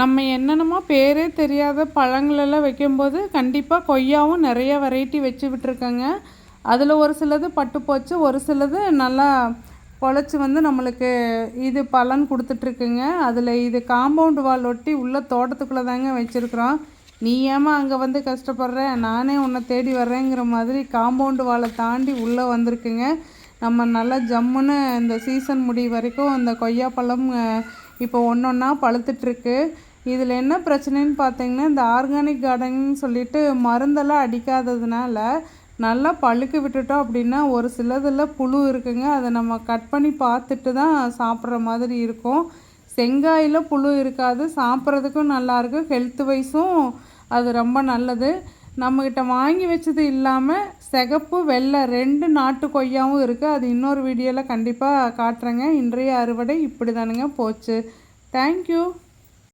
நம்ம என்னென்னமோ பேரே தெரியாத பழங்களெல்லாம் வைக்கும்போது கண்டிப்பாக கொய்யாவும் நிறைய வெரைட்டி வச்சு விட்டுருக்கேங்க. அதில் ஒரு சிலது பட்டு போச்சு ஒரு சிலது நல்லா பொழைச்சி வந்து நம்மளுக்கு இது பலன் கொடுத்துட்ருக்குங்க. அதில் இது காம்பவுண்டு வால் ஒட்டி உள்ள தோட்டத்துக்குள்ளே தாங்க வச்சுருக்குறோம். நீ ஏமா அங்கே வந்து கஷ்டப்படுற? நானே உன்னை தேடி வர்றேங்கிற மாதிரி காம்பவுண்டு வாலை தாண்டி உள்ளே வந்திருக்குங்க. நம்ம நல்லா ஜம்முன்னு இந்த சீசன் முடி வரைக்கும் இந்த கொய்யாப்பழம் இப்போ ஒன்று ஒன்றா பழுத்துட்ருக்கு இதில் என்ன பிரச்சனைன்னு பார்த்தீங்கன்னா இந்த ஆர்கானிக் கார்டனிங் சொல்லிட்டு மருந்தெல்லாம் அடிக்காததுனால நல்லா பழுக்க விட்டுட்டோம் அப்படின்னா ஒரு சிலதில் புழு இருக்குங்க. அதை நம்ம கட் பண்ணி பார்த்துட்டு தான் சாப்பிட்ற மாதிரி இருக்கும். செங்காயில் புழு இருக்காது. சாப்பிட்றதுக்கும் நல்லாயிருக்கும் ஹெல்த் வைஸும் அது ரொம்ப நல்லது. நம்மக்கிட்ட வாங்கி வச்சது இல்லாமல் சிகப்பு வெள்ளை ரெண்டு நாட்டு கொய்யாவும் இருக்குது அது இன்னொரு வீடியோவில் கண்டிப்பாக காட்டுறேங்க. இன்றைய அறுவடை இப்படி தானுங்க போச்சு தேங்க்யூ